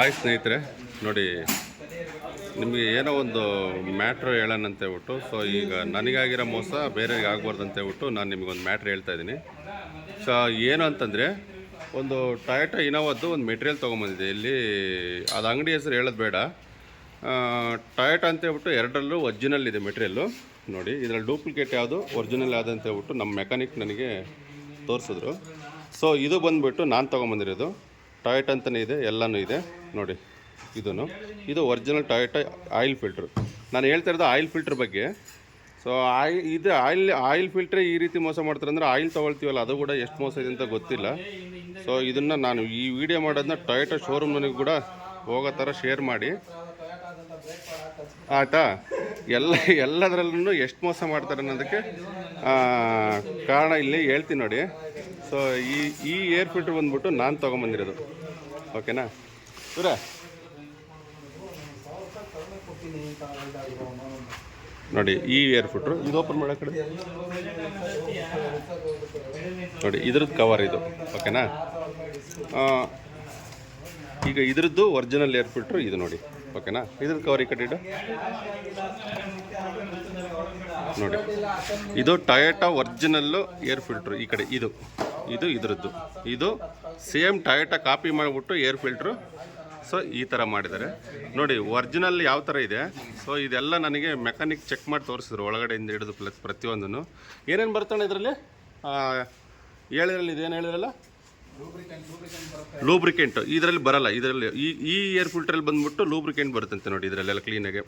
ಆಯ್ತು ಸ್ನೇಹಿತರೆ, ನೋಡಿ, ನಿಮಗೆ ಏನೋ ಒಂದು ಮ್ಯಾಟ್ರ್ ಅಂತ ಹೇಳ್ಬಿಟ್ಟು ಸೊ ಈಗ ನನಗಾಗಿರೋ ಮೋಸ ಬೇರೆಯವ್ರಿಗೆ ಆಗಬಾರ್ದು ಅಂತ ಹೇಳ್ಬಿಟ್ಟು ನಾನು ನಿಮಗೊಂದು ಮ್ಯಾಟ್ರ್ ಹೇಳ್ತಾ ಇದ್ದೀನಿ. ಸೊ ಏನು ಅಂತಂದರೆ, ಒಂದು ಟೊಯೋಟಾ ಇನೋವದ್ದು ಒಂದು ಮೆಟೀರಿಯಲ್ ತೊಗೊಂಬಂದಿದೆ. ಇಲ್ಲಿ ಅದು ಅಂಗಡಿ ಹೆಸರು ಹೇಳೋದು ಬೇಡ. ಟೊಯೋಟಾ ಅಂತ ಹೇಳ್ಬಿಟ್ಟು ಎರಡರಲ್ಲೂ ಒರ್ಜಿನಲ್ ಇದೆ ಮೆಟೀರಿಯಲ್ಲು ನೋಡಿ, ಇದರಲ್ಲಿ ಡೂಪ್ಲಿಕೇಟ್ ಯಾವುದು ಒರಿಜಿನಲ್ ಯಾವುದು ಅಂತ ಹೇಳ್ಬಿಟ್ಟು ನಮ್ಮ ಮೆಕ್ಯಾನಿಕ್ ನನಗೆ ತೋರಿಸಿದ್ರು. ಸೊ ಇದು ಬಂದುಬಿಟ್ಟು ನಾನು ತೊಗೊಂಬಂದಿರೋದು. ಟೊಯೋಟ ಅಂತಲೇ ಇದೆ, ಎಲ್ಲನೂ ಇದೆ. ನೋಡಿ ಇದೂ ಇದು ಒರಿಜಿನಲ್ ಟೊಯೋಟ ಆಯಿಲ್ ಫಿಲ್ಟ್ರು ನಾನು ಹೇಳ್ತಾ ಇರೋದು ಆಯಿಲ್ ಫಿಲ್ಟ್ರ್ ಬಗ್ಗೆ. ಸೊ ಆಯ್ ಇದು ಆಯಿಲ್ ಆಯಿಲ್ ಫಿಲ್ಟ್ರೇ ಈ ರೀತಿ ಮೋಸ ಮಾಡ್ತಾರೆ ಅಂದರೆ ಆಯಿಲ್ ತೊಗೊಳ್ತೀವಲ್ಲ, ಅದು ಕೂಡ ಎಷ್ಟು ಮೋಸ ಇದೆ ಅಂತ ಗೊತ್ತಿಲ್ಲ. ಸೊ ಇದನ್ನು ನಾನು ಈ ವಿಡಿಯೋ ಮಾಡೋದನ್ನ ಟೊಯೋಟೋ ಶೋರೂಮ್ನಿಗೆ ಕೂಡ ಹೋಗೋ ಥರ ಶೇರ್ ಮಾಡಿ. ಆಯ್ತಾ ಎಲ್ಲ ಎಲ್ಲದರಲ್ಲೂ ಎಷ್ಟು ಮೋಸ ಮಾಡ್ತಾರೆ ಅನ್ನೋದಕ್ಕೆ ಕಾರಣ ಇಲ್ಲಿ ಹೇಳ್ತೀನಿ ನೋಡಿ. ಸೊ ಈ ಈ ಏರ್ ಫಿಲ್ಟ್ರ್ ಬಂದ್ಬಿಟ್ಟು ನಾನು ತೊಗೊಂಬಂದಿರೋದು. ಓಕೆನಾ ಇವ್ರ ನೋಡಿ, ಈ ಏರ್ ಫಿಲ್ಟ್ರು ಇದು ಓಪನ್ ಮಾಡೋ ಕಡೆ. ನೋಡಿ, ಇದ್ರದ್ದು ಕವರ್ ಇದು. ಓಕೆನಾ ಈಗ ಇದ್ರದ್ದು ಒರಿಜಿನಲ್ ಏರ್ ಫಿಲ್ಟ್ರು ಇದು ನೋಡಿ. ಓಕೆನಾ ಇದ್ರದ್ದು ಕವರ್ ಇಡು. ನೋಡಿ. ಇದು ಟಯೋಟಾ ಒರಿಜಿನಲ್ಲು ಏರ್ ಫಿಲ್ಟ್ರು ಈ ಕಡೆ, ಇದು. ಇದು ಇದ್ರದ್ದು. ಇದು ಸೇಮ್ ಟಯೋಟಾ ಕಾಪಿ ಮಾಡಿಬಿಟ್ಟು ಏರ್ ಫಿಲ್ಟ್ರು ಸೊ ಈ ಥರ ಮಾಡಿದ್ದಾರೆ. ನೋಡಿ ಒರಿಜಿನಲ್ ಯಾವ ಥರ ಇದೆ? ಸೊ ಇದೆಲ್ಲ ನನಗೆ ಮೆಕ್ಯಾನಿಕ್ ಚೆಕ್ ಮಾಡಿ ತೋರಿಸಿದ್ರು ಒಳಗಡೆಯಿಂದ ಹಿಡಿದು ಪ್ಲಸ್ ಪ್ರತಿಯೊಂದನ್ನು. ಏನೇನು ಬರ್ತಾನೆ ಇದರಲ್ಲಿ? ಹೇಳಿರಲ್ಲ ಇದೇನು ಹೇಳಿದ್ರಲ್ಲ ಲೂಬ್ರಿಕೆಂಟ್ ಇದರಲ್ಲಿ ಬರಲ್ಲ. ಇದರಲ್ಲಿ ಈ ಈ ಏರ್ ಫಿಲ್ಟ್ರಲ್ಲಿ ಬಂದ್ಬಿಟ್ಟು ಲೂಬ್ರಿಕೆಂಟ್ ಬರುತ್ತಂತೆ ನೋಡಿ ಇದರಲ್ಲೆಲ್ಲ ಕ್ಲೀನಾಗಿ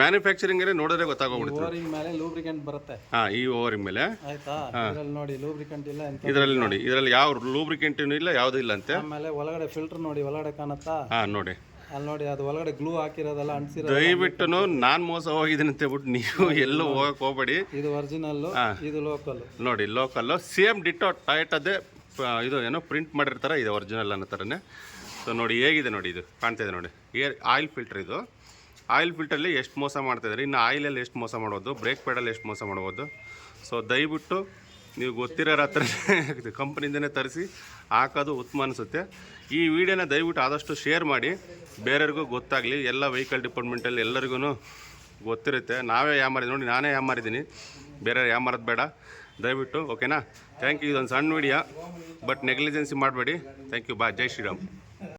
ಮ್ಯಾನುಫ್ಯಾಕ್ಚರಿಂಗೇ ನೋಡಿದ್ರೆ ಗೊತ್ತಾಗೋಗ್ಬಿಡುತ್ತೆ ಓವರಿಂಗ್ ಮೇಲೆ ಲೂಬ್ರಿಕೆಂಟ್ ಬರುತ್ತೆ. ಹಾಂ ಈ ಓವರಿಂಗ್ ಮೇಲೆ. ಆಯ್ತಾ? ಇದ್ರಲ್ಲಿ ನೋಡಿ ಲೂಬ್ರಿಕೆಂಟ್ ಇಲ್ಲ ಎಂತ ಇದರಲ್ಲಿ ನೋಡಿ ಇದರಲ್ಲಿ ಯಾವ ಲೂಬ್ರಿಕೆಂಟ್ ಇಲ್ಲ ಯಾವುದೂ ಇಲ್ಲ ಅಂತೆ. ಆಮೇಲೆ ಒಳಗಡೆ ಫಿಲ್ಟರ್ ನೋಡಿ ಒಳಗಡೆ ಕಾಣುತ್ತಾ? ಹಾಂ ನೋಡಿ. ಅಲ್ಲಿ ನೋಡಿ ಅದು ಒಳಗಡೆ ಗ್ಲೂ ಹಾಕಿರೋದಲ್ಲ ಅನ್ಸಿರೋ ದಯವಿಟ್ಟು ನಾನು ಮೋಸ ಹೋಗಿದ್ದೀನಿ ಅಂತ ಹೇಳ್ಬಿಟ್ಟು ನೀವು ಎಲ್ಲೂ ಹೋಗಕ್ಕೆ ಹೋಗಬೇಡಿ. ಇದು ಒರಿಜಿನಲ್ ಇದು ಲೋಕಲ್ ನೋಡಿ ಲೋಕಲ್ ಸೇಮ್ ಡಿಟೋ ಟೈಟದೇ ಇದು ಏನೋ ಪ್ರಿಂಟ್ ಮಾಡಿರ್ತಾರೆ ಇದು ಒರಿಜಿನಲ್ ಅನ್ನೋ ಥರನೇ ಸೊ ನೋಡಿ ಹೇಗಿದೆ ನೋಡಿ ಇದು, ಕಾಣ್ತಾ ಇದೆ ನೋಡಿ. ಏರ್ ಆಯಿಲ್ ಫಿಲ್ಟರ್ ಇದು. ಆಯಿಲ್ ಫಿಲ್ಟರಲ್ಲಿ ಎಷ್ಟು ಮೋಸ ಮಾಡ್ತಾಯಿದ್ದಾರೆ ಇನ್ನು ಆಯಿಲಲ್ಲಿ ಎಷ್ಟು ಮೋಸ ಮಾಡ್ಬೋದು ಬ್ರೇಕ್ ಪ್ಯಾಡಲ್ಲಿ ಎಷ್ಟು ಮೋಸ ಮಾಡ್ಬೋದು. ಸೊ ದಯವಿಟ್ಟು ನೀವು ಗೊತ್ತಿರೋ ಹತ್ರ ಕಂಪ್ನಿಯಿಂದನೇ ತರಿಸಿ, ಹಾಕೋದು ಉತ್ತಮ ಅನಿಸುತ್ತೆ. ಈ ವಿಡಿಯೋನ ದಯವಿಟ್ಟು ಆದಷ್ಟು ಶೇರ್ ಮಾಡಿ, ಬೇರೆಯವ್ರಿಗೂ ಗೊತ್ತಾಗಲಿ, ಎಲ್ಲ ವೆಹಿಕಲ್ ಡಿಪಾರ್ಟ್ಮೆಂಟಲ್ಲಿ ಎಲ್ಲರಿಗೂ ಗೊತ್ತಿರುತ್ತೆ. ನಾವೇ ಯಾಮಾರಿದ್ವಿ ನೋಡಿ ನಾನೇ ಯಾಮಾರಿದ್ದೀನಿ ಬೇರೆ ಯಾಮಾರೋದು ಬೇಡ. ದಯವಿಟ್ಟು ಓಕೆನಾ ಥ್ಯಾಂಕ್ ಯು ಇದೊಂದು ಸಣ್ಣ ವಿಡಿಯೋ ಬಟ್ ನೆಗ್ಲಿಜೆನ್ಸಿ ಮಾಡಬೇಡಿ. ಥ್ಯಾಂಕ್ ಯು ಬಾ ಜೈ ಶ್ರೀರಾಮ್.